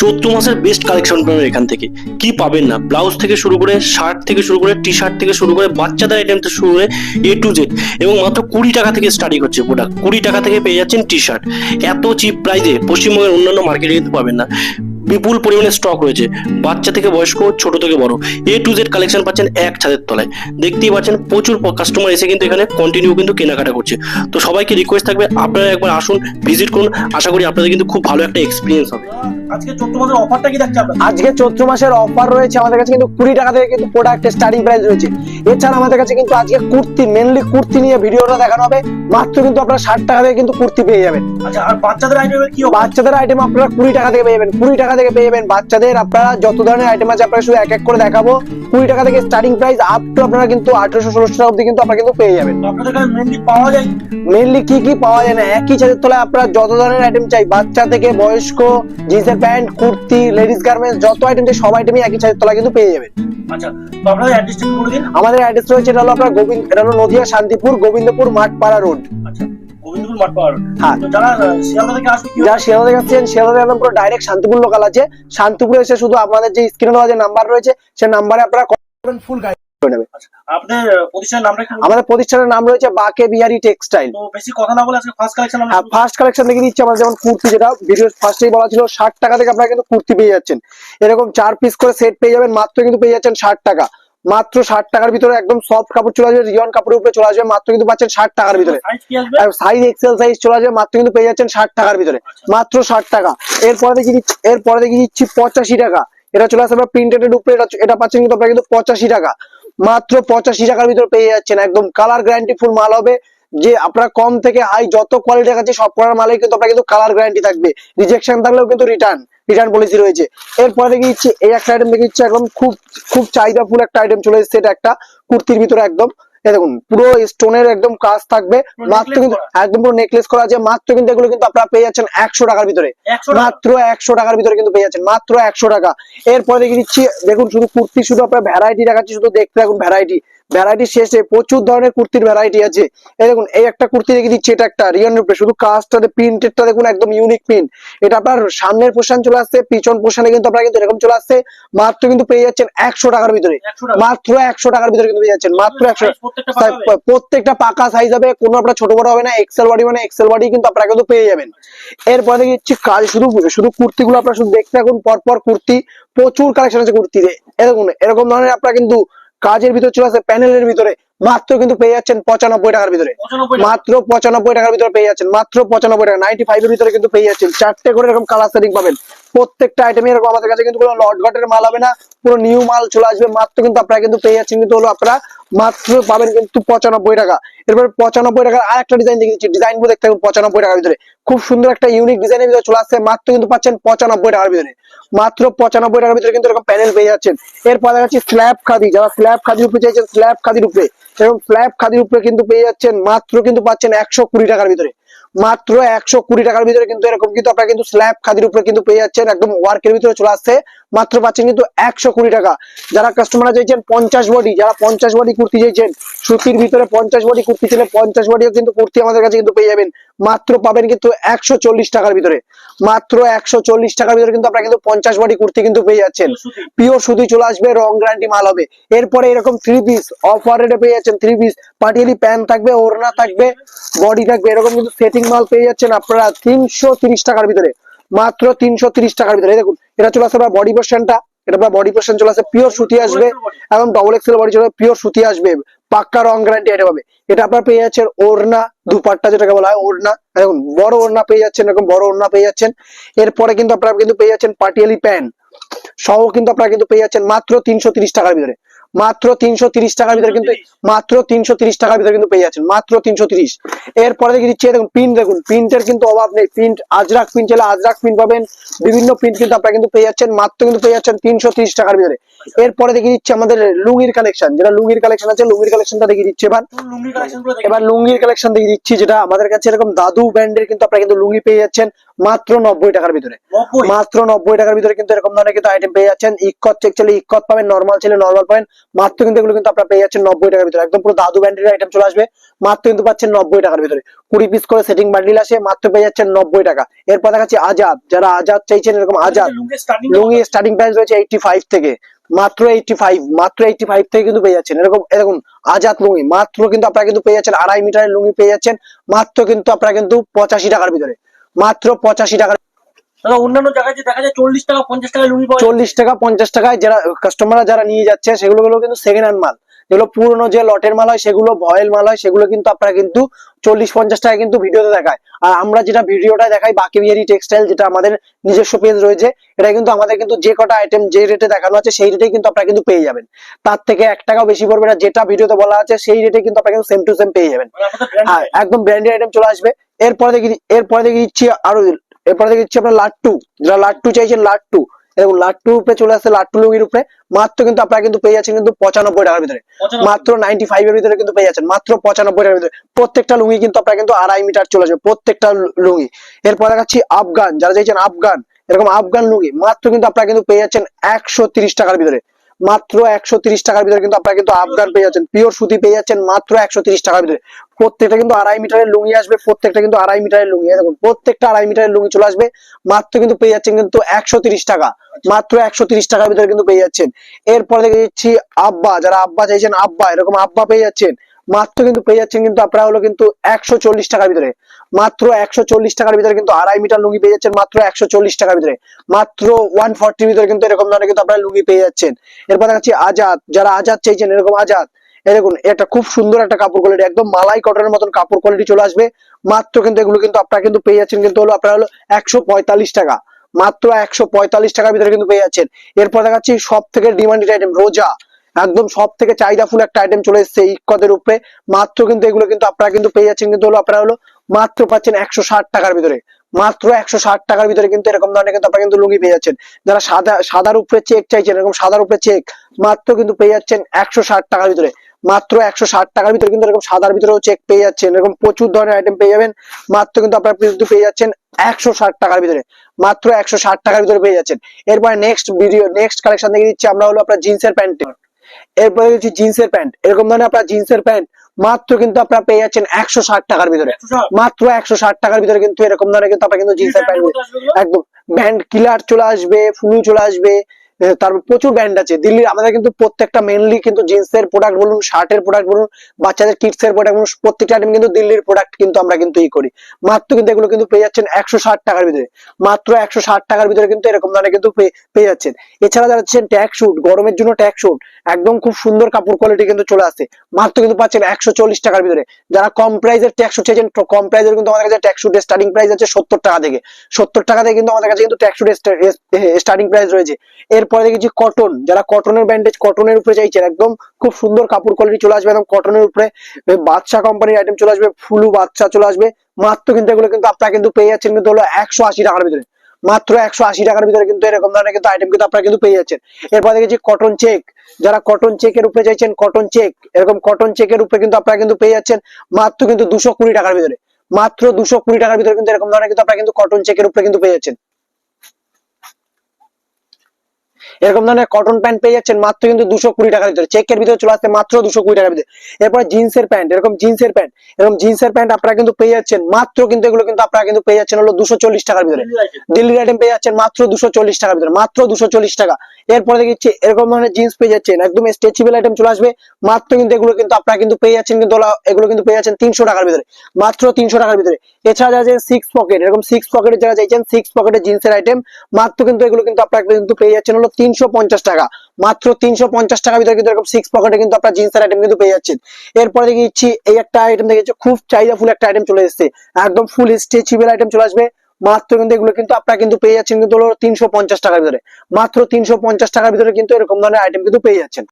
চৈত্র মাসের best collection পাবেন এখান থেকে। কি পাবেন না? ব্লাউজ থেকে শুরু করে শার্ট থেকে শুরু করে টি শার্ট থেকে শুরু করে বাচ্চাদের আইটেম থেকে শুরু করে এ টু জেড এবং মাত্র কুড়ি টাকা থেকে স্টার্টিং হচ্ছে প্রোডাক্ট কুড়ি টাকা থেকে পেয়ে যাচ্ছেন টি শার্ট এত চিপ প্রাইসে পশ্চিমবঙ্গের অন্যান্য মার্কেটে কিন্তু পাবেন না। বিপুল পরিমাণে স্টক রয়েছে। বাচ্চা থেকে বয়স্ক ছোট থেকে বড়। এ টু জেড কালেকশন পাচ্ছেন এক ছাদের তলায়। দেখতেই পাচ্ছেন প্রচুর কাস্টমার এসে কিন্তু এখানে কন্টিনিউ কিন্তু কেনাকাটা করছে। তো সবাইকে রিকোয়েস্ট থাকবে আপনারা একবার আসুন ভিজিট করুন। আশা করি আপনাদের কিন্তু খুব ভালো একটা এক্সপিরিয়েন্স হবে। আজকে চৈত্র মাসের অফারটা কি থাকছে আজকে চৈত্র মাসের অফার রয়েছে আমাদের কাছে কিন্তু কুড়ি টাকা থেকে কিন্তু প্রোডাক্টের স্টার্টিং প্রাইস রয়েছে। এছাড়া আমাদের কাছে কিন্তু আজকে কুর্তি মেনলি কুর্তি নিয়ে ভিডিওটা দেখানো হবে। মাত্র কিন্তু আপনারা ষাট টাকা থেকে কিন্তু কুর্তি পেয়ে যাবেন। আচ্ছা আর বাচ্চাদের আইটেমের কি বাচ্চাদের আইটেম আপনারা কুড়ি টাকা থেকে পেয়ে যাবেন কুড়ি টাকা থেকে পেয়ে যাবেন। বাচ্চাদের আপনারা যত ধরনের আইটেম আছে আপনারা শুধু এক এক করে দেখাবো। কুড়ি টাকা থেকে স্টার্টিং প্রাইস আপ টু আপনারা কিন্তু আঠারোশো ষোলোশো টাকা অব্দি কিন্তু আপনারা কিন্তু পেয়ে যাবেন। আপনাদের কাছে মেনলি পাওয়া যায়? মেনলি কি কি পাওয়া যায় না একই ছাদের তলায় আপনারা যত ধরনের আইটেম চাই বাচ্চা থেকে বয়স্ক জিন্সের প্যান্ট কুর্তি লেডিস গার্মেন্টস যত আইটেম চাই সব আইটেমই একই ছাদের তলায় কিন্তু পেয়ে যাবেন। আচ্ছা তো আপনাদের অ্যাড্রেসটা বলে দিন। আমাদের অ্যাড্রেস রয়েছে এটা হলো আপনার গোবিন্দ এটা হলো নদিয়া শান্তিপুর গোবিন্দপুর মাঠপাড়া রোড আচ্ছা গোবিন্দপুর হ্যাঁ। তো যারা শিয়ালদা থেকে আসবে কি যারা শিয়ালদা থেকে আসছেন শিয়ালদা একদম পুরো ডাইরেক্ট শান্তিপুর লোকাল আছে। শান্তিপুরে এসে শুধু আমাদের যে স্ক্রিনে দেওয়া যে নাম্বার রয়েছে সে নাম্বারে আপনারা ফুল গাইড করে নেবে। প্রতিষ্ঠানের নামটা আমাদের প্রতিষ্ঠানের নাম রয়েছে বাকে বিহারি টেক্সটাইল। তো বেশি কথা না বলে আজকে ফার্স্ট কালেকশন আমরা ফার্স্ট কালেকশন দেখে দিচ্ছি আমাদের যেমন কুর্তি যেটা ভিডিও ফার্স্টেই বলা ছিল ষাট টাকা থেকে আপনারা কিন্তু কুর্তি পেয়ে যাচ্ছেন। এরকম চার পিস করে সেট পেয়ে যাবেন মাত্র কিন্তু পেয়ে যাচ্ছেন ষাট টাকা। মাত্র ষাট টাকার ভিতরে একদম সফট কাপড় চলে আসবে রিয়ন কাপড়ের উপরে চলে আসবে মাত্র কিন্তু পাচ্ছেন ষাট টাকার ভিতরে। সাইজ এক্সেল সাইজ চলে আসবে মাত্র কিন্তু পেয়ে যাচ্ছেন ষাট টাকার ভিতরে। মাত্র ষাট টাকা। এরপরে দেখি এরপরে দেখি দিচ্ছি পঁচাশি টাকা। এটা চলে আসবে প্রিন্টেড উপরে এটা পাচ্ছেন কিন্তু আপনারা কিন্তু পঁচাশি টাকা। মাত্র পঁচাশি টাকার ভিতরে পেয়ে যাচ্ছেন। একদম কালার গ্যারান্টি ফুল মাল হবে। যে আপনার কম থেকে হাই যত কোয়ালিটি দেখাচ্ছে, সব করার মালে কিন্তু আপনার কিন্তু কালার গ্যারান্টি থাকবে। রিজেকশন থাকলেও কিন্তু রিটার্ন রিটার্ন পলিসি রয়েছে। এরপরে দেখে দিচ্ছি এই একটা আইটেম দেখে দিচ্ছি একদম খুব খুব চাহিদা ফুল একটা আইটেম চলে এসেছে। এটা একটা কুর্তির ভিতরে একদম দেখুন পুরো স্টোনের একদম কাজ থাকবে। মাত্র কিন্তু একদম পুরো নেকলেস করা আছে। মাত্র কিন্তু এগুলো কিন্তু আপনারা পেয়ে যাচ্ছেন একশো টাকার ভিতরে। মাত্র একশো টাকার ভিতরে কিন্তু পেয়ে যাচ্ছেন। মাত্র একশো টাকা। এরপরে দেখে দিচ্ছি দেখুন শুধু কুর্তি শুধু আপনার ভ্যারাইটি দেখাচ্ছি শুধু দেখতে থাকুন ভ্যারাইটি ভ্যারাইটি শেষে প্রচুর ধরনের কুর্তির ভ্যারাইটি আছে। এই দেখুন এই একটা কুর্তি দেখে দিচ্ছি এটা একটা রিয়ন রূপে শুধু কাজটাতে প্রিন্টেডটা দেখুন একদম ইউনিক প্রিন্ট এটা আপনার সামনের পোর্শন চলে আসছে পিছন পোর্শনে কিন্তু আপনার কিন্তু এরকম চলে আসছে মাত্র কিন্তু পেয়ে যাচ্ছেন একশো টাকার ভিতরে। মাত্র একশো টাকার ভিতরে কিন্তু পেয়ে যাচ্ছেন মাত্র একশো প্রত্যেকটা পাকা সাইজ হবে কোনো আপনার ছোট বড় হবে না এক্সেল বডি মানে এক্সেল বডি কিন্তু আপনারা কিন্তু পেয়ে যাবেন। এরপরে দেখি হচ্ছে কাজ শুধু শুধু কুর্তিগুলো আপনারা শুধু দেখতে থাকুন পর পর কুর্তি প্রচুর কালেকশন আছে কুর্তিতে। এরকম এরকম ধরনের আপনারা কিন্তু কাজের ভিতরে চলে আসে প্যানেলের ভিতরে। মাত্র কিন্তু পেয়ে যাচ্ছেন পঁচানব্বই টাকার ভিতরে। মাত্র পঁচানব্বই টাকার ভিতরে পেয়ে যাচ্ছেন মাত্র পঁচানব্বই টাকা। নাইনটি ফাইভ এর ভিতরে কিন্তু পেয়ে যাচ্ছেন। চারটে করে এরকম কালার সেটিং পাবেন। প্রত্যেকটা আইটেম এরকম আমাদের কাছে কিন্তু কোনো লট ঘটের মাল হবে না পুরো নিউ মাল চলে আসবে। মাত্র কিন্তু আপনারা কিন্তু পেয়ে যাচ্ছেন কিন্তু হলো আপনারা মাত্র পাবেন কিন্তু পঁচানব্বই টাকা। এরপর পঁচানব্বই টাকার আর একটা ডিজাইন দেখে দিচ্ছি ডিজাইনগুলো দেখতে পঁচানব্বই টাকার ভিতরে। খুব সুন্দর একটা ইউনিক ডিজাইনের ভিতরে চলে আসছে। মাত্র কিন্তু পাচ্ছেন পঁচানব্বই টাকার ভিতরে। মাত্র পঁচানব্বই টাকার ভিতরে কিন্তু এরকম প্যানেল পেয়ে যাচ্ছেন। এরপর দেখা যাচ্ছে স্ল্যাব খাদি। যারা স্ল্যাব খাদির উপরে চাইছেন স্ল্যাব খাদির উপরে এবং স্ল্যাব খাদির উপরে কিন্তু পেয়ে যাচ্ছেন। মাত্র কিন্তু পাচ্ছেন একশো কুড়ি টাকার ভিতরে। মাত্র একশো কুড়ি টাকার ভিতরে কিন্তু এরকম কিন্তু আপনারা কিন্তু স্ল্যাব খাদির উপরে কিন্তু পেয়ে যাচ্ছেন একদম ওয়ার্কের ভিতরে চলে আসছে মাত্র পাচ্ছেন কিন্তু একশো কুড়ি টাকা। যারা কাস্টমার চাইছেন পঞ্চাশ বডি যারা পঞ্চাশ বডি কুর্তি চাইছেন সুতির ভিতরে পঞ্চাশ বডি কুর্তি ছিল পঞ্চাশ বডিও কিন্তু কুর্তি আমাদের কাছে কিন্তু পেয়ে যাবেন মাত্র পাবেন কিন্তু একশো চল্লিশ টাকার ভিতরে। মাত্র একশো চল্লিশ টাকার ভিতরে কিন্তু আপনারা কিন্তু পঞ্চাশ বডি কুর্তি কিন্তু পেয়ে যাচ্ছেন। পিওর সুতি। চলে আসবে রং গ্যারান্টি মাল হবে। এরপরে এরকম থ্রি পিস অফার রেটে পেয়ে যাচ্ছেন থ্রি পিস পাটিয়ালি প্যান্ট থাকবে ওড়না থাকবে বডি থাকবে এরকম কিন্তু সেটিং মাল পেয়ে যাচ্ছেন আপনারা তিনশো টাকার ভিতরে। মাত্র তিনশো টাকার ভিতরে। দেখুন, এটা চলে আসবে বডি পোর্শনটা এটা বডি পোর্শন চলে আসে পিওর সুতি আসবে একদম ডবল এক্সেল বডি চলে পিওর সুতি আসবে। পাক্কা রং গ্যারান্টি এটা পাবে। এটা আপনার পেয়ে যাচ্ছেন ওড়না দুপাট্টা যেটাকে বলা হয়, ওড়না। দেখুন, বড় ওড়না পেয়ে যাচ্ছেন, এরকম বড় ওড়না পেয়ে যাচ্ছেন। এরপরে কিন্তু আপনারা কিন্তু পেয়ে যাচ্ছেন পাটিয়ালি প্যান্ট সহ কিন্তু আপনারা কিন্তু পেয়ে যাচ্ছেন মাত্র তিনশো টাকার ভিতরে। মাত্র তিনশো তিরিশ টাকার ভিতরে কিন্তু মাত্র তিনশো তিরিশ টাকার ভিতরে কিন্তু পেয়ে যাচ্ছেন। মাত্র তিনশো তিরিশ। এরপরে দেখে দিচ্ছি দেখুন প্রিন্ট দেখুন। প্রিন্টের কিন্তু অভাব নেই। প্রিন্ট আজরাক প্রিন্ট চাইলে আজরাক প্রিন্ট পাবেন। বিভিন্ন প্রিন্ট কিন্তু আপনারা কিন্তু পেয়ে যাচ্ছেন। মাত্র কিন্তু পেয়ে যাচ্ছেন তিনশো তিরিশ টাকার ভিতরে। এরপরে দেখি দিচ্ছে আমাদের লুঙ্গির কালেকশন যেটা লুঙ্গির কালেকশন আছে লুঙ্গির কালেকশনটা দেখে দিচ্ছি এবার। এবার লুঙ্গির কালেকশন দেখে দিচ্ছি যেটা আমাদের কাছে এরকম দাদু ব্র্যান্ডের কিন্তু আপনারা কিন্তু লুঙ্গি পেয়ে যাচ্ছেন। মাত্র নব্বই টাকার ভিতরে। মাত্র নব্বই টাকার ভিতরে কিন্তু এরকম ধরনের কিন্তু আইটেম পেয়ে যাচ্ছেন। ইকত চেক চলে ইকত পাবেন নর্মাল ছেলে নর্মাল পাবেন। মাত্র কিন্তু এগুলো কিন্তু আপনারা পেয়ে যাচ্ছেন নব্বই টাকার ভিতরে। একদম পুরো দাদু ব্যান্ডের আইটেম চলে আসবে। মাত্র কিন্তু পাচ্ছেন নব্বই টাকার ভিতরে। কুড়ি পিস করে সেটিং বান্ডিল আসে মাত্র পেয়ে যাচ্ছেন নব্বই টাকা। এরপর দেখাচ্ছি আজাদ যারা আজাদ চাইছেন এরকম আজাদ লুঙ্গি স্টার্টিং প্রাইস রয়েছে এইটটি ফাইভ থেকে। মাত্র এইটটি ফাইভ মাত্র এইটটি ফাইভ থেকে কিন্তু পেয়ে যাচ্ছেন। এরকম এরকম আজাদ লুঙ্গি। মাত্র কিন্তু আপনারা কিন্তু পেয়ে যাচ্ছেন আড়াই মিটারের লুঙ্গি পেয়ে যাচ্ছেন। মাত্র কিন্তু আপনারা কিন্তু পঁচাশি টাকার ভিতরে। মাত্র পঁচাশি দাদা অন্যান্য জায়গায় যে দেখা যায় চল্লিশ টাকা পঞ্চাশ টাকা লুঙ্গি পাওয়া চল্লিশ টাকা পঞ্চাশ টাকায় যারা কাস্টমাররা যারা নিয়ে যাচ্ছে সেগুলো কিন্তু সেকেন্ড হ্যান্ড মাল। যেগুলো পুরনো যে লটের মাল হয় সেগুলো ভয়েল মাল হয় সেগুলো কিন্তু আপনারা কিন্তু চল্লিশ পঞ্চাশ টাকা কিন্তু ভিডিওতে দেখায়। আর আমরা যেটা ভিডিওটা দেখাই বাকি বিহারি টেক্সটাইল যেটা আমাদের নিজস্ব পেজ রয়েছে এটা কিন্তু আমাদের কিন্তু যে কটা আইটেম যে রেটে দেখানো আছে সেই রেটে কিন্তু আপনারা কিন্তু পেয়ে যাবেন। তার থেকে এক টাকাও বেশি পড়বে না যেটা ভিডিওতে বলা আছে সেই রেটে কিন্তু আপনারা কিন্তু সেম টু সেম পেয়ে যাবেন। মানে হ্যাঁ একদম ব্র্যান্ডেড আইটেম চলে আসবে। এরপরে দেখি এরপরে দেখি দিচ্ছি আরও এরপরে দেখি দিচ্ছি আপনার লাট্টু যারা লাট্টু চাইছেন লাট্টু। এরকম লাট্টু উপরে চলে আসছে লাট্টু লুঙ্গির উপরে মাত্র কিন্তু আপনারা কিন্তু পেয়ে যাচ্ছেন কিন্তু পঁচানব্বই টাকার ভিতরে। মাত্র নাইনটি ফাইভ এর ভিতরে কিন্তু পেয়ে যাচ্ছেন মাত্র পঁচানব্বই টাকার ভিতরে। প্রত্যেকটা লুঙ্গি কিন্তু আপনারা কিন্তু আড়াই মিটার চলে আসবে প্রত্যেকটা লুঙ্গি। এরপর দেখাচ্ছি আফগান যারা চাইছেন আফগান এরকম আফগান লুঙ্গি মাত্র কিন্তু আপনারা কিন্তু পেয়ে যাচ্ছেন একশো তিরিশ টাকার ভিতরে। মাত্র একশো তিরিশ টাকার ভিতরে কিন্তু আপনারা কিন্তু আফগান পেয়ে যাচ্ছেন। পিওর সুতি পেয়ে যাচ্ছেন মাত্র একশো তিরিশ টাকার ভিতরে। প্রত্যেকটা কিন্তু আড়াই মিটারের লুঙ্গি আসবে, প্রত্যেকটা কিন্তু আড়াই মিটারের লুঙ্গি। দেখুন, প্রত্যেকটা আড়াই মিটারের লুঙ্গি চলে আসবে, মাত্র কিন্তু পেয়ে যাচ্ছেন কিন্তু একশো তিরিশ টাকা। মাত্র একশো তিরিশ টাকার ভিতরে কিন্তু পেয়ে যাচ্ছেন। এরপরে দেখে দিচ্ছি আব্বা, যারা আব্বা চাইছেন, আব্বা, এরকম আব্বা পেয়ে যাচ্ছেন। মাত্র কিন্তু পেয়ে যাচ্ছেন কিন্তু আপনারা হলো কিন্তু একশো চল্লিশ টাকার ভিতরে। মাত্র একশো চল্লিশ টাকার ভিতরে কিন্তু আড়াই মিটার লুঙ্গি পেয়ে যাচ্ছেন, মাত্র একশো চল্লিশ টাকার ভিতরে। মাত্র ওয়ান ফর্টির ভিতরে কিন্তু এরকম ধরনের কিন্তু আপনারা লুঙ্গি পেয়ে যাচ্ছেন। এরপর দেখাচ্ছি আজাদ, যারা আজাদ চাইছেন, এরকম আজাদ। দেখুন, এটা খুব সুন্দর একটা কাপড় কোয়ালিটি একদম মালাই কটনের মতন কাপড় কোয়ালিটি চলে আসবে। মাত্র কিন্তু এগুলো কিন্তু আপনারা কিন্তু পেয়ে যাচ্ছেন কিন্তু হলো আপনারা হলো একশো পঁয়তাল্লিশ টাকা। মাত্র একশো পঁয়তাল্লিশ টাকার ভিতরে কিন্তু পেয়ে যাচ্ছেন। এরপর দেখাচ্ছি সব থেকে ডিমান্ডেড আইটেম রোজা। একদম সব থেকে চাহিদাফুল একটা আইটেম চলে এসেছে ইকদের উপরে। মাত্র কিন্তু এগুলো কিন্তু আপনারা কিন্তু পেয়ে যাচ্ছেন, কিন্তু হলো আপনারা হলো মাত্র পাচ্ছেন একশো ষাট টাকার ভিতরে। মাত্র একশো ষাট টাকার ভিতরে কিন্তু এরকম ধরনের কিন্তু আপনারা কিন্তু লুঙ্গি পেয়ে যাচ্ছেন। যারা সাদা, সাদার উপরে চেক চাইছেন, এরকম সাদার উপরে চেক মাত্র কিন্তু পেয়ে যাচ্ছেন একশো ষাট টাকার ভিতরে। মাত্র একশো ষাট টাকার ভিতরে কিন্তু এরকম সাদার ভিতরেও চেক পেয়ে যাচ্ছেন, এরকম প্রচুর ধরনের আইটেম পেয়ে যাবেন। মাত্র কিন্তু আপনারা কিন্তু পেয়ে যাচ্ছেন একশো ষাট টাকার ভিতরে। মাত্র একশো ষাট টাকার ভিতরে পেয়ে যাচ্ছেন। এরপরে নেক্সট ভিডিও নেক্সট কালেকশন দেখে দিচ্ছি, আমরা হলো আপনার জিন্সের প্যান্ট এরপরে হচ্ছে জিন্সের প্যান্ট। এরকম ধরনের আপনার জিন্সের প্যান্ট মাত্র কিন্তু আপনারা পেয়ে যাচ্ছেন একশো ষাট টাকার ভিতরে। মাত্র একশো ষাট টাকার ভিতরে কিন্তু এরকম ধরনের কিন্তু আপনার কিন্তু জিন্সের প্যান্ট একদম। ব্যান্ড কিলার চলে আসবে ফুল চলে আসবে। তারপর প্রচুর ব্যান্ড আছে। দিল্লির আমাদের কিন্তু প্রত্যেকটা মেনলি কিন্তু জিন্সের প্রোডাক্ট বলুন শার্টের প্রোডাক্ট বলুন, বাচ্চাদের কিডস এর প্রোডাক্ট বলুন, প্রত্যেকটা আইটেম কিন্তু দিল্লির প্রোডাক্ট কিন্তু আমরা কিন্তু ই করি। মাত্র কিন্তু এগুলো কিন্তু পেয়ে যাচ্ছেন একশো ষাট টাকার ভিতরে। মাত্র একশো ষাট টাকার ভিতরে কিন্তু এরকম ধরনের কিন্তু পেয়ে- যাচ্ছেন। এছাড়া যারা হচ্ছেন ট্যাগ শুট গরমের জন্য ট্যাগ শুট একদম খুব সুন্দর কাপড় কোয়ালিটি কিন্তু চলে আসছে। মাত্র কিন্তু পাচ্ছেন একশো চল্লিশ টাকার ভিতরে। যারা কম প্রাইসের ট্যাগ শুট চাইছেন, কম প্রাইসের কিন্তু আমাদের কাছে ট্যাগ শুটের স্টার্টিং প্রাইস আছে সত্তর টাকা থেকে। সত্তর টাকা থেকে কিন্তু আমাদের কাছে কিন্তু ট্যাগ শুটের স্টার্টিং প্রাইস রয়েছে। এরপরে দেখেছি কটন যারা কটনের ব্যান্ডেজ কটনের উপরে চাইছেন, একদম খুব সুন্দর কাপড় কোয়ালিটি চলে আসবে, একদম কটনের উপরে বাদশা কোম্পানির আইটেম চলে আসবে, ফুলু বাচ্চা চলে আসবে। মাত্র কিন্তু এগুলো কিন্তু আপনারা কিন্তু পেয়ে যাচ্ছেন কিন্তু হলো একশো আশি টাকার ভিতরে। মাত্র একশো আশি টাকার ভিতরে কিন্তু এরকম ধরনের কিন্তু আইটেম কিন্তু আপনারা কিন্তু পেয়ে যাচ্ছেন। এরপর দেখেছি কটন চেক যারা কটন চেকের উপরে চাইছেন কটন চেক এরকম কটন চেকের উপরে কিন্তু আপনারা কিন্তু পেয়ে যাচ্ছেন মাত্র কিন্তু দুশো কুড়ি টাকার ভিতরে। মাত্র দুশো কুড়ি টাকার ভিতরে কিন্তু এরকম ধরনের কিন্তু আপনারা কিন্তু কটন চেকের উপরে কিন্তু পেয়ে যাচ্ছেন। এরকম ধরনের কটন প্যান্ট পেয়ে যাচ্ছেন মাত্র কিন্তু দুশো কুড়ি টাকার ভিতরে। চেকের ভিতরে চলে আসছে মাত্র দুশো কুড়ি টাকার ভিতরে। এরপর জিন্সের প্যান্ট এরকম জিন্সের প্যান্ট এরকম জিন্সের প্যান্ট আপনারা কিন্তু পেয়ে যাচ্ছেন মাত্র কিন্তু এগুলো কিন্তু আপনারা কিন্তু পেয়ে যাচ্ছেন হলো দুশো চল্লিশ টাকার ভিতরে। দিল্লির আইটেম পেয়ে যাচ্ছেন মাত্র দুশো চল্লিশ টাকার ভিতরে মাত্র দুশো চল্লিশ টাকা। এরপরে দেখছি এরকম ধরনের জিন্স পেয়ে যাচ্ছেন একদম স্ট্রেচেবল আইটেম চলে আসবে মাত্র কিন্তু এগুলো কিন্তু আপনারা কিন্তু পেয়ে যাচ্ছেন কিন্তু এগুলো কিন্তু পেয়ে যাচ্ছেন তিনশো টাকার ভিতরে মাত্র তিনশো টাকার ভিতরে। এছাড়া যারা সিক্স পকেট এরকম সিক্স পকেটের যারা চাইছেন সিক্স পকেটের জিন্সের আইটেম মাত্র কিন্তু এগুলো কিন্তু আপনারা কিন্তু পেয়ে যাচ্ছেন হলো তিনশো পঞ্চাশ টাকা। মাত্র তিনশো পঞ্চাশ ভিতরে কিন্তু এরকম সিক্স পকেটে কিন্তু আপনার জিন্সের আইটেম কিন্তু পেয়ে যাচ্ছেন। এরপরে দেখিচ্ছি এই একটা আইটেম দেখেছি খুব চাহিদাফুল একটা আইটেম চলে এসেছে। একদম ফুল স্ট্রেচেবল আইটেম চলে আসবে। মাত্র কিন্তু এগুলো কিন্তু আপনারা কিন্তু পেয়ে যাচ্ছেন কিন্তু হলো তিনশো পঞ্চাশ টাকার ভিতরে। মাত্র তিনশো পঞ্চাশ টাকার ভিতরে কিন্তু এরকম ধরনের আইটেম কিন্তু পেয়ে যাচ্ছেন।